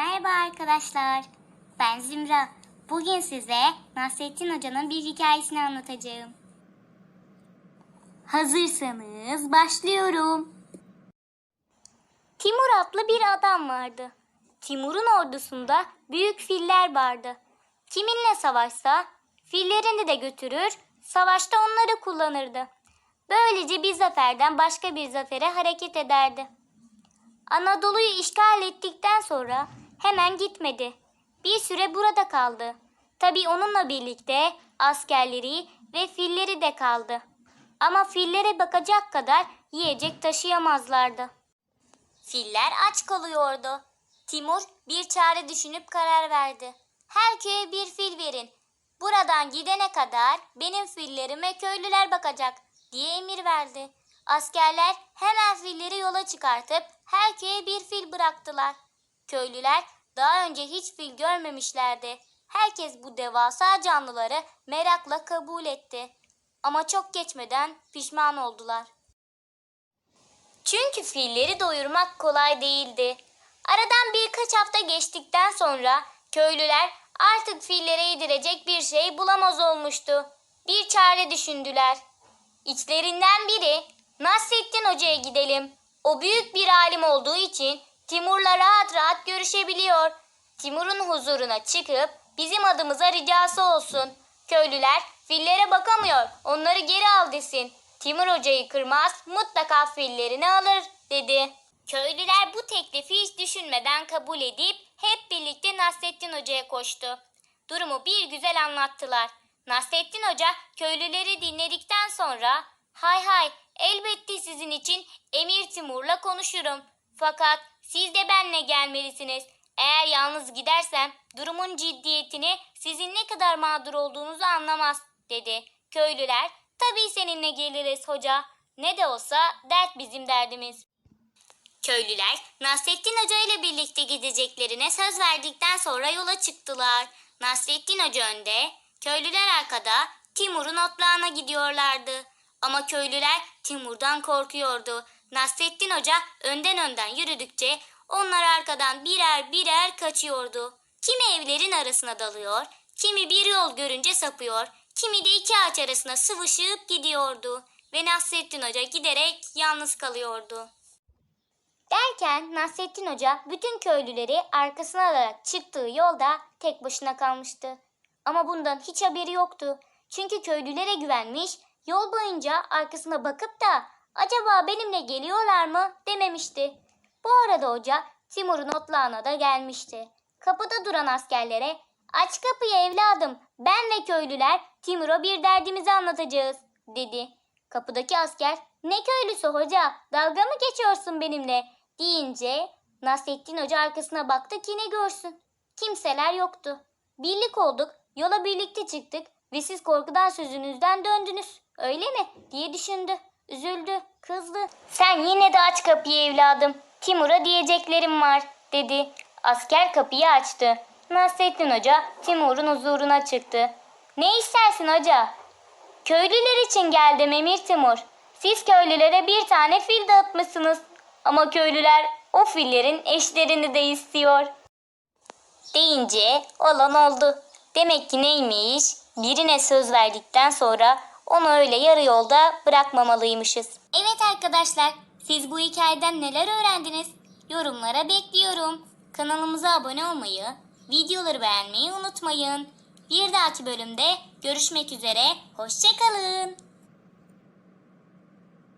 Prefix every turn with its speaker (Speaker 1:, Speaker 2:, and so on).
Speaker 1: Merhaba arkadaşlar. Ben Zümra. Bugün size Nasrettin Hoca'nın bir hikayesini anlatacağım. Hazırsanız başlıyorum. Timur adlı bir adam vardı. Timur'un ordusunda büyük filler vardı. Kiminle savaşsa fillerini de götürür, savaşta onları kullanırdı. Böylece bir zaferden başka bir zafere hareket ederdi. Anadolu'yu işgal ettikten sonra hemen gitmedi. Bir süre burada kaldı. Tabii onunla birlikte askerleri ve filleri de kaldı. Ama fillere bakacak kadar yiyecek taşıyamazlardı. Filler aç kalıyordu. Timur bir çare düşünüp karar verdi. Her köye bir fil verin. Buradan gidene kadar benim fillerime köylüler bakacak diye emir verdi. Askerler hemen filleri yola çıkartıp her köye bir fil bıraktılar. Köylüler daha önce hiç fil görmemişlerdi. Herkes bu devasa canlıları merakla kabul etti. Ama çok geçmeden pişman oldular. Çünkü filleri doyurmak kolay değildi. Aradan birkaç hafta geçtikten sonra köylüler artık fillere yedirecek bir şey bulamaz olmuştu. Bir çare düşündüler. İçlerinden biri Nasrettin Hoca'ya gidelim. O büyük bir alim olduğu için Timur'la rahat rahat görüşebiliyor. Timur'un huzuruna çıkıp bizim adımıza ricası olsun. Köylüler fillere bakamıyor. Onları geri al desin. Timur Hoca'yı kırmaz mutlaka fillerini alır dedi. Köylüler bu teklifi hiç düşünmeden kabul edip hep birlikte Nasrettin Hoca'ya koştu. Durumu bir güzel anlattılar. Nasrettin Hoca köylüleri dinledikten sonra hay hay elbette sizin için Emir Timur'la konuşurum. Fakat siz de benle gelmelisiniz. Eğer yalnız gidersem durumun ciddiyetini sizin ne kadar mağdur olduğunuzu anlamaz dedi. Köylüler tabii seninle geliriz hoca. Ne de olsa dert bizim derdimiz. Köylüler Nasrettin Hoca ile birlikte gideceklerine söz verdikten sonra yola çıktılar. Nasrettin Hoca önde, köylüler arkada Timur'un otlağına gidiyorlardı. Ama köylüler Timur'dan korkuyordu. Nasrettin Hoca önden önden yürüdükçe onlar arkadan birer birer kaçıyordu. Kimi evlerin arasına dalıyor, kimi bir yol görünce sapıyor, kimi de iki ağaç arasına sıvışıp gidiyordu. Ve Nasrettin Hoca giderek yalnız kalıyordu. Derken Nasrettin Hoca bütün köylüleri arkasına alarak çıktığı yolda tek başına kalmıştı. Ama bundan hiç haberi yoktu. Çünkü köylülere güvenmiş, yol boyunca arkasına bakıp da acaba benimle geliyorlar mı dememişti. Bu arada hoca Timur'un otlağına da gelmişti. Kapıda duran askerlere aç kapıyı evladım ben ve köylüler Timur'a bir derdimizi anlatacağız dedi. Kapıdaki asker ne köylüsü hoca dalga mı geçiyorsun benimle deyince Nasrettin Hoca arkasına baktı ki ne görsün. Kimseler yoktu. Birlik olduk, yola birlikte çıktık ve siz korkudan sözünüzden döndünüz. Öyle mi? diye düşündü. Üzüldü, kızdı. Sen yine de aç kapıyı evladım. Timur'a diyeceklerim var dedi. Asker kapıyı açtı. Nasrettin Hoca Timur'un huzuruna çıktı. Ne istersin hoca? Köylüler için geldim Emir Timur. Siz köylülere bir tane fil dağıtmışsınız. Ama köylüler o fillerin eşlerini de istiyor. Deyince olan oldu. Demek ki neymiş? Birine söz verdikten sonra onu öyle yarı yolda bırakmamalıymışız. Evet arkadaşlar, siz bu hikayeden neler öğrendiniz? Yorumlara bekliyorum. Kanalımıza abone olmayı, videoları beğenmeyi unutmayın. Bir dahaki bölümde görüşmek üzere, hoşçakalın.